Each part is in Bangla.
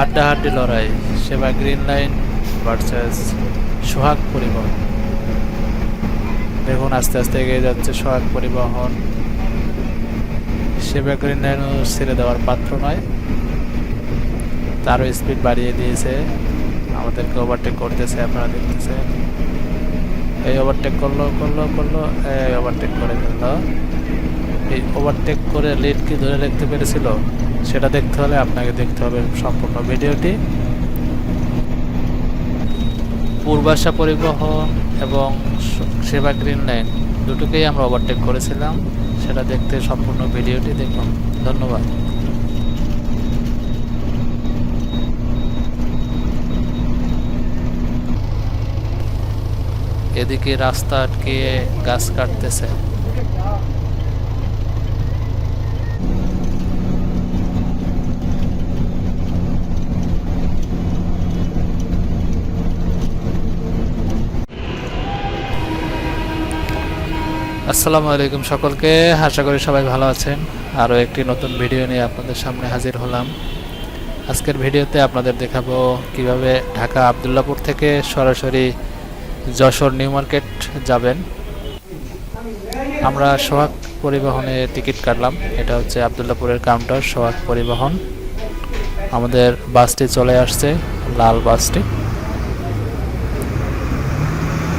হাড্ডাহাড্ডি লড়াই, সেবা গ্রিন লাইন ভার্সেস সোহাগ পরিবহন। দেখুন, আস্তে আস্তে এগিয়ে যাচ্ছে সোহাগ পরিবহন। সেবা গ্রিন লাইনও ছেড়ে দেওয়ার পাত্র নয়। তারও স্পিড বাড়িয়ে দিয়েছে। আমাদেরকে ওভারটেক করতেছে, আপনারা দেখতেছেন। এই ওভারটেক করল করল করল, এই ওভারটেক করে ফেলল। এই ওভারটেক করে লিড কি ধরে রাখতে পেরেছিল? সেটা দেখতে হলে আপনাকে দেখতে হবে সম্পূর্ণ ভিডিওটি। পূর্বাশা পরিবহন এবং সেবা গ্রিন লাইন দুটোকেই আমরা ওভারটেক করেছিলাম। সেটা দেখতে সম্পূর্ণ ভিডিওটি দেখুন। ধন্যবাদ। এদিকে রাস্তা আটকে গাছ কাটতেছে। আসসালামু আলাইকুম সকলকে। আশা করি সবাই ভালো আছেন। আরও একটি নতুন ভিডিও নিয়ে আপনাদের সামনে হাজির হলাম। আজকের ভিডিওতে আপনাদের দেখাবো কীভাবে ঢাকা আবদুল্লাপুর থেকে সরাসরি যশোর নিউ মার্কেট যাবেন। আমরা সোহাগ পরিবহনে টিকিট কাটলাম। এটা হচ্ছে আবদুল্লাপুরের কাউন্টার, সোহাগ পরিবহন। আমাদের বাসটি চলে আসছে, লাল বাসটি।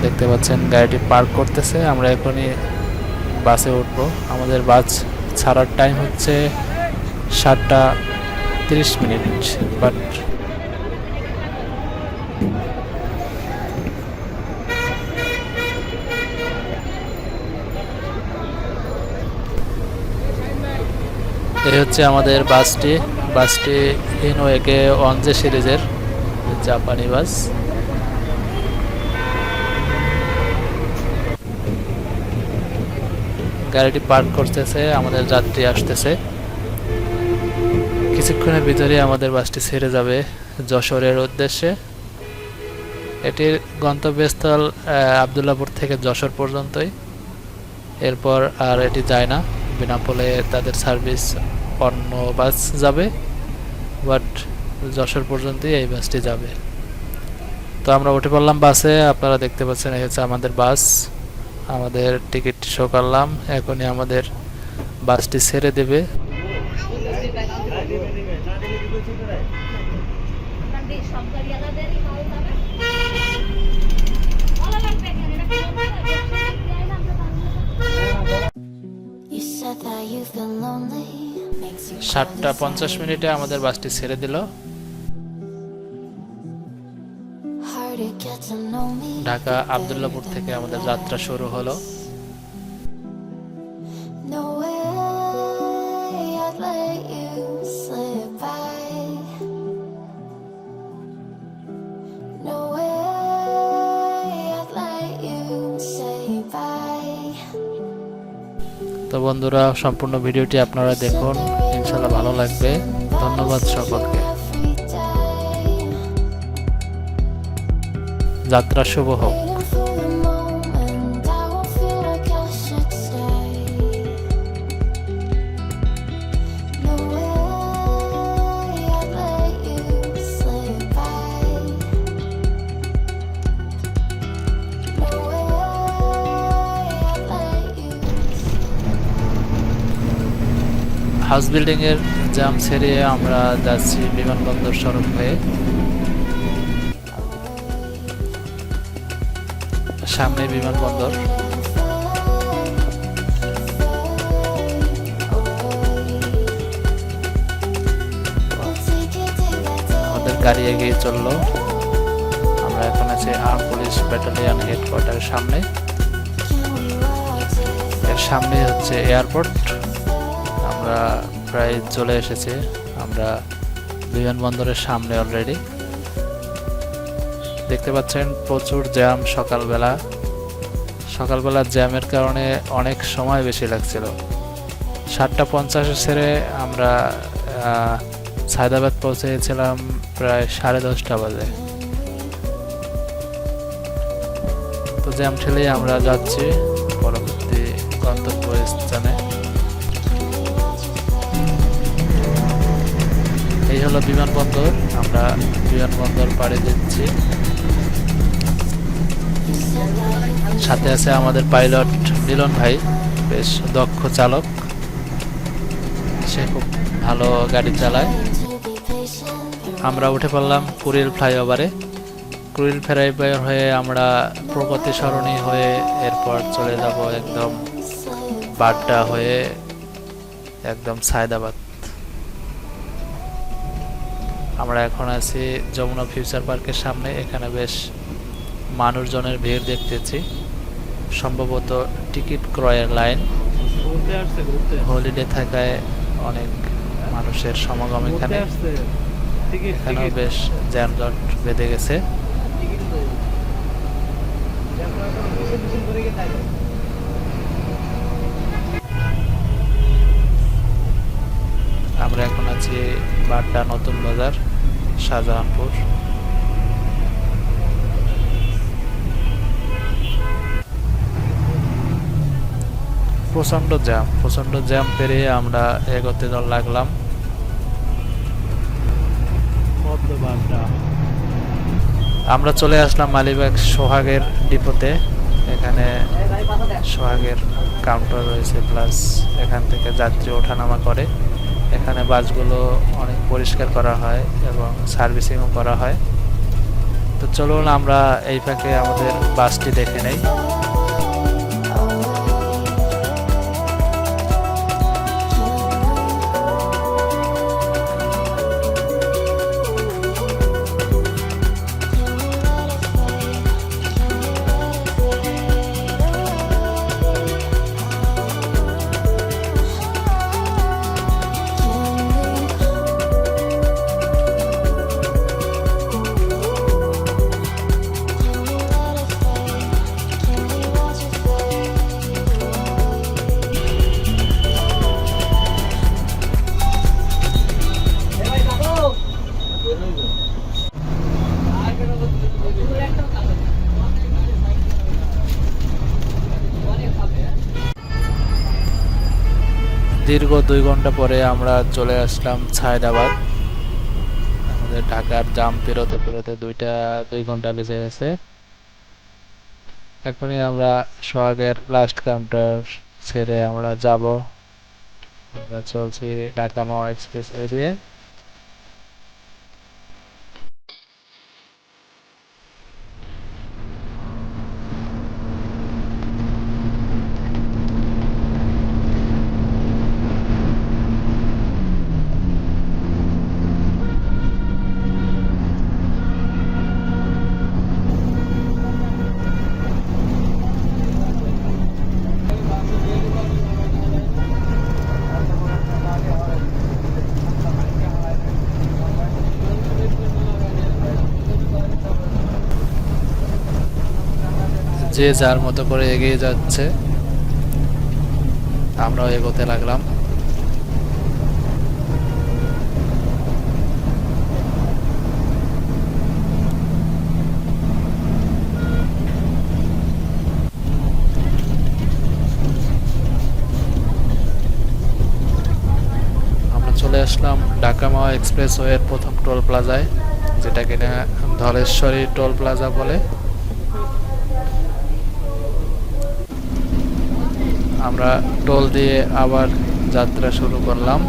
দেখতে পাচ্ছেন গাড়িটি পার্ক করতেছে। আমরা এখনই বাসে উঠবো। আমাদের বাস ছাড়ার টাইম হচ্ছে সাতটা তিরিশ মিনিট বাট এই হচ্ছে আমাদের বাসটি। বাসটি ইনোয়েকে ওয়ানজে সিরিজের জাপানি বাস। গাড়িটি পার্ক করতেছে, আমাদের যাত্রী আসতেছে। কিছুক্ষণের ভিতরে আমাদের বাসটি ছেড়ে যাবে যশোরের উদ্দেশ্যে। এটির গন্তব্যস্থল আবদুল্লাপুর থেকে যশোর পর্যন্তই। এরপর আর এটি যায় না। বিনাপোলে তাদের সার্ভিস অন্য বাস যাবে, বাট যশোর পর্যন্তই এই বাসটি যাবে। তো আমরা উঠে পড়লাম বাসে, আপনারা দেখতে পাচ্ছেন এই হচ্ছে আমাদের বাস। আমাদের টিকিট শো করলাম। এখনই আমাদের বাসটি ছেড়ে দেবে। সাতটা পঞ্চাশ মিনিটে আমাদের বাসটি ছেড়ে দিল। ঢাকা আবদুল্লাপুর থেকে আমাদের যাত্রা শুরু হলো। তো বন্ধুরা, সম্পূর্ণ ভিডিওটি আপনারা দেখুন। ইনশাল্লাহ ভালো লাগবে। ধন্যবাদ সকলকে। I'd শুভ হোক। হাউস বিল্ডিং এর জাম ছেড়ে আমরা যাচ্ছি বিমানবন্দর সড়ক হয়ে। সামনে বিমানবন্দর। আমাদের গাড়ি এগিয়ে চলল। আমরা এখন আছি আর্ম পুলিশ ব্যাটালিয়ন হেডকোয়ার্টারের সামনে। এর সামনে হচ্ছে এয়ারপোর্ট। আমরা প্রায় চলে এসেছি। আমরা বিমানবন্দরের সামনে অলরেডি। দেখতে পাচ্ছেন প্রচুর জ্যাম সকালবেলা। সকালবেলা জ্যামের কারণে অনেক সময় বেশি লাগছিল। সাতটা পঞ্চাশে ছেড়ে আমরা সায়দাবাদ পৌঁছেছিলাম প্রায় সাড়ে দশটা বাজে। তো জ্যাম ঠেলেই আমরা যাচ্ছি পরবর্তী গন্তব্য স্থানে এই হলো বিমানবন্দর, আমরা বিমানবন্দর পাড়ি দিচ্ছি। সাথে আছে আমাদের পাইলট মিলন ভাই, বেশ দক্ষ চালক। সে খুব ভালো গাড়ি চালায়. আমরা উঠে পড়লাম কুড়িল ফ্লাইওভারে। কুড়িল ফ্লাইওভার হয়ে আমরা প্রগতি সরণি হয়ে এরপর চলে যাব একদম বাড্ডা হয়ে একদম সায়দাবাদ। আমরা এখন আছি যমুনা ফিউচার পার্কের সামনে। এখানে বেশ মানুষজনের ভিড় দেখতেছি। সম্ভবত টিকিট ক্রয়ের লাইন। হলিডে থাকায় অনেক মানুষের সমাগম এখানে। এখানেও বেশ যানজট বেঁধে গেছে। আমরা এখন আছি বাড্ডা নতুন বাজার শাহজাহানপুর। প্রচণ্ড জ্যাম প্রচণ্ড জ্যাম পেরিয়ে আমরা এগোতে লাগলাম। আমরা চলে আসলাম মালিবাগ সোহাগের ডিপোতে। এখানে সোহাগের কাউন্টার রয়েছে প্লাস এখান থেকে যাত্রী ওঠানামা করে। এখানে বাসগুলো অনেক পরিষ্কার করা হয় এবং সার্ভিসিংও করা হয়। তো চলুন আমরা এই ফাঁকে আমাদের বাসটি দেখে নেই। দীর্ঘ দুই ঘণ্টা পরে আমরা চলে আসলাম ছায়দাবাদ। আমাদের ঢাকার জাম পেরোতে পেরোতে দুইটা, দুই ঘণ্টা বেজে গেছে। এখনই আমরা সোহাগের লাস্ট কাউন্টার ছেড়ে আমরা যাব। আমরা চলছি ঢাকা মাওয়া এক্সপ্রেস দিয়ে। যে যার মতো করে এগিয়ে যাচ্ছে, আমরাও এগোতে লাগলাম। চলে আসলাম ঢাকা মাওয়া এক্সপ্রেস ওয়ের প্রথম টোল প্লাজায় যেটা কিনা ধলেশ্বরী টোল প্লাজা বলে। আমরা টোল দিয়ে আবার যাত্রা শুরু করলাম।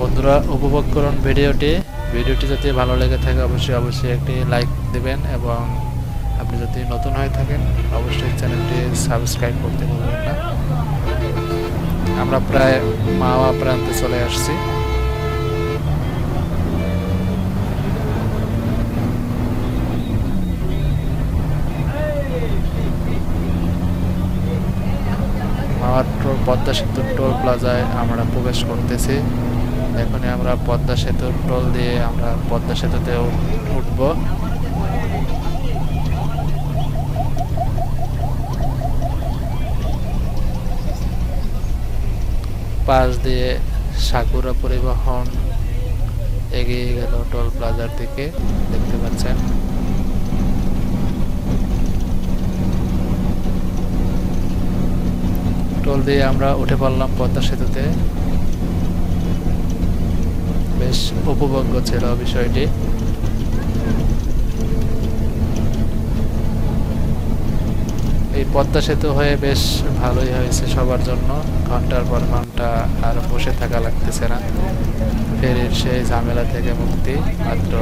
বন্ধুরা, উপভোগ করুন ভিডিওটি। ভিডিওটি যদি ভালো লেগে থাকে, অবশ্যই অবশ্যই একটি লাইক দিবেন এবং আপনি যদি নতুন হয়ে থাকেন, অবশ্যই চ্যানেলটি সাবস্ক্রাইব করতে ভুলবেন না। আমরা প্রায় মাওয়া প্রান্তে চলে আসছি। পদ্মা সেতুর টোল প্লাজায় আমরা প্রবেশ করতেছি। এখনই আমরা পদ্মা সেতুর টোল দিয়ে আমরা পদ্মা সেতুতে উঠবো। পাশ দিয়ে সাকুরা পরিবহন এগিয়ে গেল টোল প্লাজার দিকে, দেখতে পাচ্ছেন। দিয়ে আমরা উঠে পড়লাম পদ্মা সেতুতে। বেশ উপভোগ্য ছিল বিষয়টি। এই পদ্মা সেতু হয়ে বেশ ভালোই হয়েছে সবার জন্য। ঘণ্টার পর ঘণ্টা আর বসে থাকা লাগতেছে না। ফেরির সেই ঝামেলা থেকে মুক্তি। মাত্র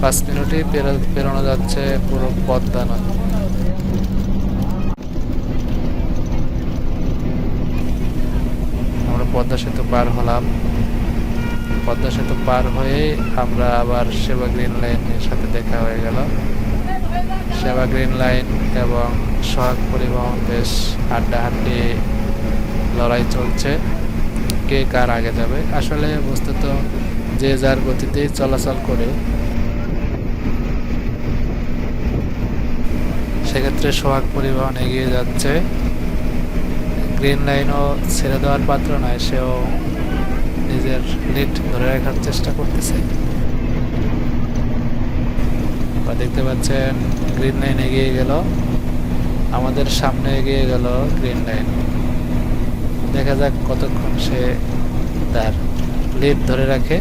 পাঁচ মিনিটই পেরো- পেরোনো যাচ্ছে পুরো পদ্মা নদী আমরা পদ্মা সেতু পার হলাম। পদ্মা সেতু পার হয়ে আমরা আবার সেবা গ্রিন লাইনের সাথে দেখা হয়ে গেল। সেবা গ্রিন লাইন এবং সোহাগ পরিবহন বেশ হাড্ডাহাড্ডি লড়াই চলছে। কে কার আগে যাবে? আসলে বস্তুত যে যার গতিতেই চলাচল করে, সেক্ষেত্রে সোহাগ পরিবহন এগিয়ে যাচ্ছে। গ্রিন লাইনও ছেড়ে দেওয়ার পাত্র নয়, সেও নিজের লিড ধরে রাখার চেষ্টা করতেছে। দেখতে পাচ্ছেন গ্রিন লাইন এগিয়ে গেল। আমাদের সামনে এগিয়ে গেল গ্রিন লাইন দেখা যাক কতক্ষণ সে তার লিড ধরে রাখে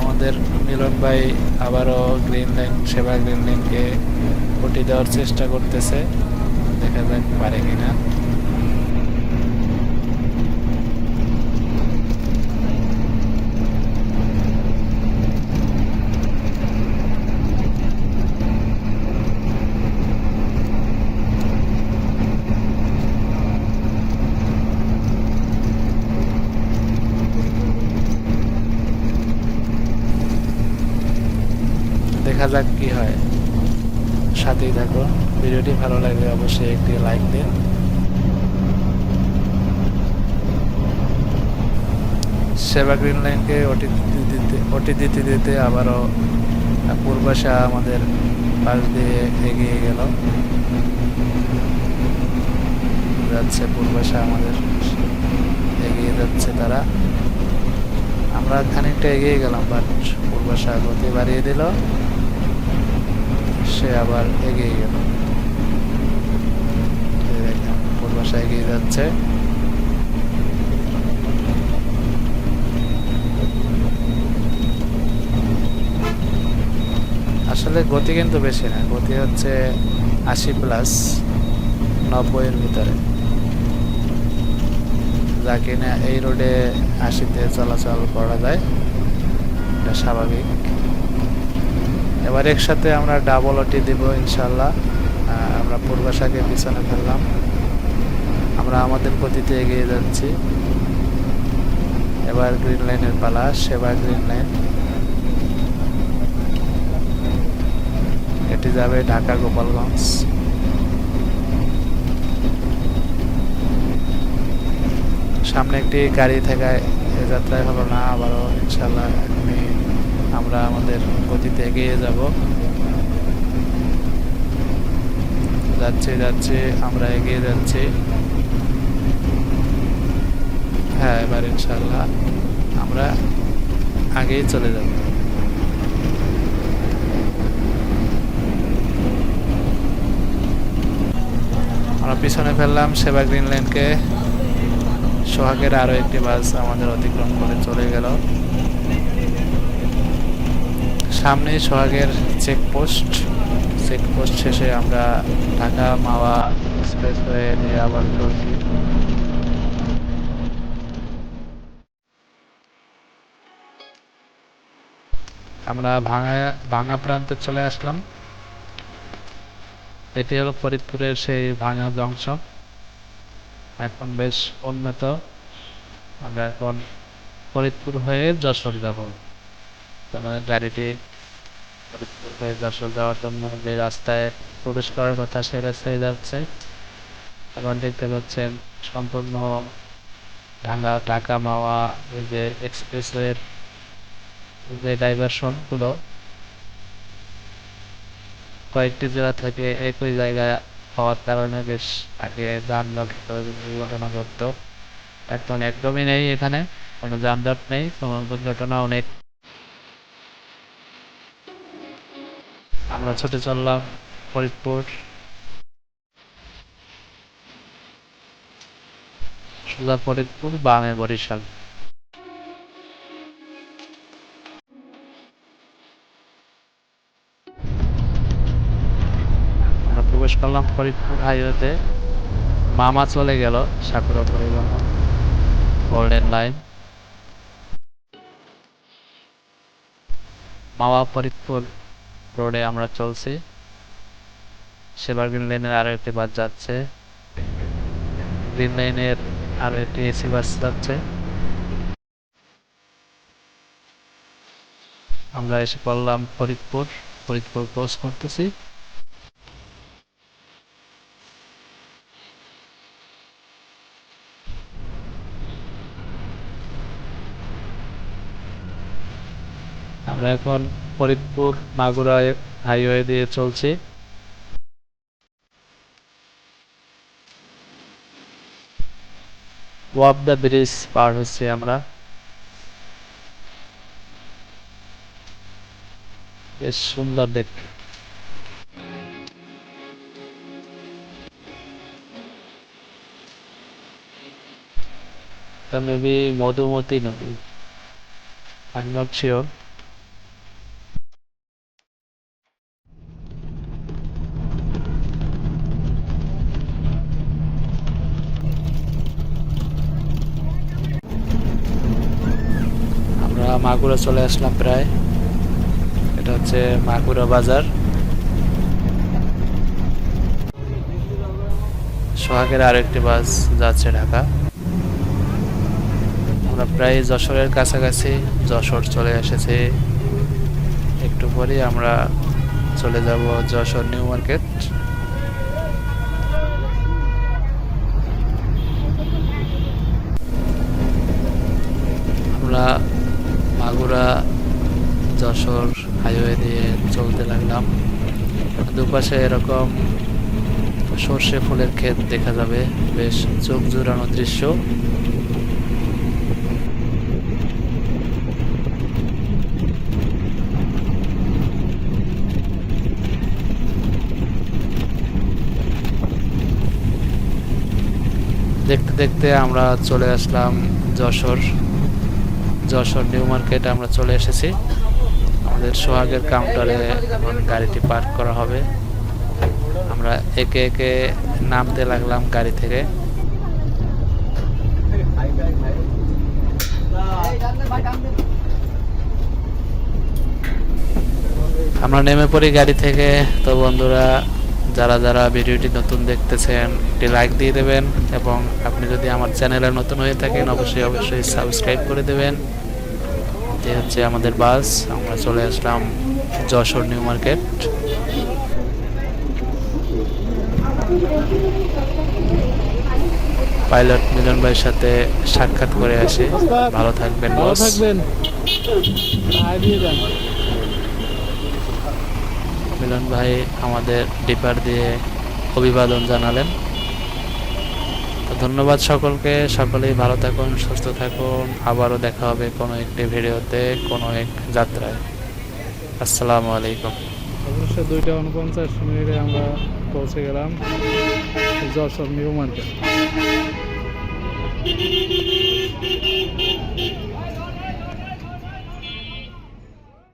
আমাদের ভাই আবারও গ্রিন লাইন সেবা গ্রিন লাইনকে উঠে দেওয়ার চেষ্টা করতেছে। দেখা যাক পারে কিনা। দেখা যাক কি হয়। সাথেই থাকো। ভিডিওটি ভালো লাগলে অবশ্যই একটি লাইক দিন। সেবা গ্রিন লাইনকে ওটি দিতে ওটি দিতে দিতে আবারও পূর্বাশা আমাদের পাশ দিয়ে এগিয়ে গেল। যাচ্ছে পূর্বাশা আমাদের এগিয়ে যাচ্ছে তারা। আমরা খানিকটা এগিয়ে গেলাম বাট পূর্বাশা গতি বাড়িয়ে দিল। সে আবার এগিয়ে গেল। এগিয়ে যাচ্ছে। আসলে গতি কিন্তু বেশি না, গতি হচ্ছে আশি প্লাস নব্বইয়ের ভিতরে। যা কিনা এই রোডে আশিতে চলাচল করা যায়, এটা স্বাভাবিক। এবার একসাথে আমরা ডাবল ওটি দিব ইনশাল্লাহ। আমরা পূর্বাশাকে পিছনে ফেললাম। আমরা আমাদের গতিতে এগিয়ে যাচ্ছি। এবার গ্রিন লাইনের পালা সেবা গ্রিন লাইন এটি যাবে ঢাকা গোপালগঞ্জ। সামনে একটি গাড়ি থাকায় এ যাত্রায় হলো না, আবারও ইনশাল্লাহ এখনই আমরা আমাদের গতিতে এগিয়ে যাব। যাচ্ছে, যাচ্ছি, আমরা এগিয়ে যাচ্ছি। হ্যাঁ এবার ইনশাল্লাহ আমরা আগেই চলে যাব। আমরা পিছনে ফেললাম সেবা গ্রিন লাইনকে সোহাগের আরও একটি বাস আমাদের অতিক্রম করে চলে গেল। সামনে সোহাগের চেকপোস্ট চেকপোস্ট শেষে আমরা ঢাকা মাওয়া এক্সপ্রেস হয়ে নিয়ে আবার চলছি। আমরা ভাঙা ভাঙা প্রান্তে চলে আসলাম। এটি হলো ফরিদপুরের সেই ভাঙা জংশন। এখন বেশ উন্নত। আমরা এখন ফরিদপুর হয়ে যশোর যাব। তার গাড়িটি যাওয়ার জন্য যে রাস্তায় প্রবেশ করার কথা সে রাস্তায় যাচ্ছে। দেখতে পাচ্ছেন সম্পূর্ণ ঢাকা মাওয়া, এই যে যে ডাইভারশনগুলো কয়েকটি জেলা থেকে একই জায়গায় হওয়ার কারণে বেশ আগে যানজট দুর্ঘটনা ঘটতো এখন একদমই নেই এখানে, কোনো যানজট নেই, কোনো দুর্ঘটনাও নেই। আমরা ছুটে চললাম, ফরিদপুর। ফরিদপুর, বামে বরিশাল। আমরা প্রবেশ করলাম ফরিদপুর হাইওয়েতে। মামা চলে গেল, সাকুরা পরিবহন গোল্ডেন লাইন মামা ফরিদপুর রোডে আমরা চলছি। সেবার গ্রিন লাইনের আরও একটি বাস যাচ্ছে। গ্রিন লাইনের আরও একটি এসি বাস যাচ্ছে। আমরা এসে পড়লাম ফরিদপুর। ফরিদপুর ক্রস করতেছি। আমরা এখন ফরিদপুর, মাগুরা হাইওয়ে দিয়ে চলছি। ওয়াব দ্য ব্রিজ পার হচ্ছে আমরা। বেশ সুন্দর দেখতে মেবি মধুমতি নদী। I'm not. আমরা মাগুরা চলে আসলাম প্রায়। এটা হচ্ছে মাগুরা বাজার। সোহাগের আরেকটি বাস যাচ্ছে ঢাকা। আমরা প্রায় যশোরের কাছাকাছি, যশোর চলে এসেছি। একটু পরেই আমরা চলে যাব যশোর নিউ মার্কেট। আমরা মাগুরা যশোর হাইওয়ে দিয়ে চলতে লাগলাম। দুপাশে এরকম সর্ষে ফুলের ক্ষেত দেখা যাবে। বেশ চোখ জুড়ানো দৃশ্য। দেখতে দেখতে আমরা চলে আসলাম যশোর। যশোর নিউ মার্কেট আমরা চলে এসেছি। আমাদের সোহাগের কাউন্টারে এখন গাড়িটি পার্ক করা হবে। আমরা একে একে নামতে লাগলাম গাড়ি থেকে। আমরা নেমে পড়ি গাড়ি থেকে। তো বন্ধুরা যারা যারা ভিডিওটি নতুন দেখতেছেন একটি লাইক দিয়ে দেবেন এবং আপনি যদি আমার চ্যানেলে নতুন হয়ে থাকেন অবশ্যই অবশ্যই সাবস্ক্রাইব করে দেবেন। এই হচ্ছে আমাদের বাস আমরা চলে আসলাম Jessore new market. Pilot Milon ভাইয়ের সাথে সাক্ষাৎ করে আসি। ভালো থাকবেন ভালো থাকবেন। মিলন ভাই আমাদের ডিপার দিয়ে অভিবাদন জানালেন। ধন্যবাদ সকলকে, সকলেই ভালো থাকুন, সুস্থ থাকুন। আবারও দেখা হবে কোনো একটি ভিডিওতে, কোনো এক যাত্রায়। আসসালামু আলাইকুম। অবশ্য দুইটা উনপঞ্চাশ মিনিটে আমরা পৌঁছে গেলাম যশোর নিউ মার্কেট।